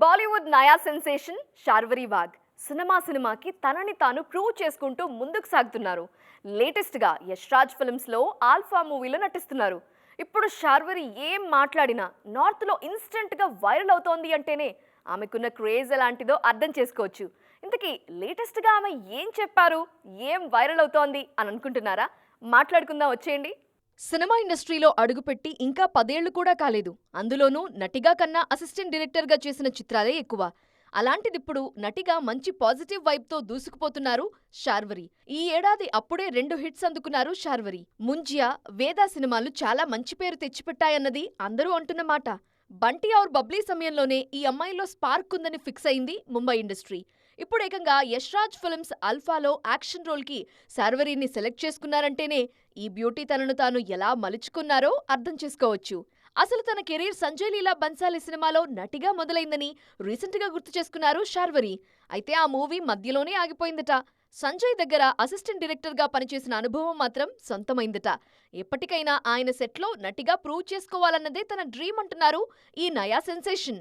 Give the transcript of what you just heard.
బాలీవుడ్ నయా సెన్సేషన్ షార్వరి వాగ్. సినిమా సినిమాకి తనని తాను ప్రూవ్ చేసుకుంటూ ముందుకు సాగుతున్నారు. లేటెస్ట్గా యశ్రాజ్ ఫిల్మ్స్లో ఆల్ఫా మూవీలో నటిస్తున్నారు. ఇప్పుడు షార్వరి ఏం మాట్లాడినా నార్త్లో ఇన్స్టెంట్గా వైరల్ అవుతోంది అంటేనే ఆమెకున్న క్రేజ్ ఎలాంటిదో అర్థం చేసుకోవచ్చు. ఇంతకీ లేటెస్ట్గా ఆమె ఏం చెప్పారు? ఏం వైరల్ అవుతోంది అని అనుకుంటున్నారా? మాట్లాడుకుందాం వచ్చేయండి. సినిమా ఇండస్ట్రీలో అడుగుపెట్టి ఇంకా పదేళ్ళు కూడా కాలేదు. అందులోనూ నటిగా కన్నా అసిస్టెంట్ డైరెక్టర్గా చేసిన చిత్రాలే ఎక్కువ. అలాంటిదిప్పుడు నటిగా మంచి పాజిటివ్ వైబ్తో దూసుకుపోతున్నారు శార్వరి. ఈ ఏడాది అప్పుడే రెండు హిట్స్ అందుకున్నారు శార్వరి. ముంజియా వేదా సినిమాలు చాలా మంచి పేరు తెచ్చిపెట్టాయన్నది అందరూ అంటున్న మాట. బంటి ఆర్ బబ్లీ సమయంలోనే ఈ అమ్మాయిలో స్పార్క్ ఉందని ఫిక్స్ అయింది ముంబై ఇండస్ట్రీ. ఇప్పుడు ఏకంగా యశ్రాజ్ ఫిల్మ్స్ అల్ఫాలో యాక్షన్ రోల్కి శార్వరిని సెలెక్ట్ చేసుకున్నారంటేనే ఈ బ్యూటీ తనను తాను ఎలా మలుచుకున్నారో అర్థం చేసుకోవచ్చు. అసలు తన కెరీర్ సంజయ్ లీలా బన్సాలి సినిమాలో నటిగా మొదలైందని రీసెంట్గా గుర్తు చేసుకున్నారు శార్వరి. అయితే ఆ మూవీ మధ్యలోనే ఆగిపోయిందట. సంజయ్ దగ్గర అసిస్టెంట్ డైరెక్టర్గా పనిచేసిన అనుభవం మాత్రం సొంతమైందట. ఎప్పటికైనా ఆయన సెట్లో నటిగా ప్రూవ్ చేసుకోవాలన్నదే తన డ్రీమ్ అంటున్నారు ఈ నయా సెన్సేషన్.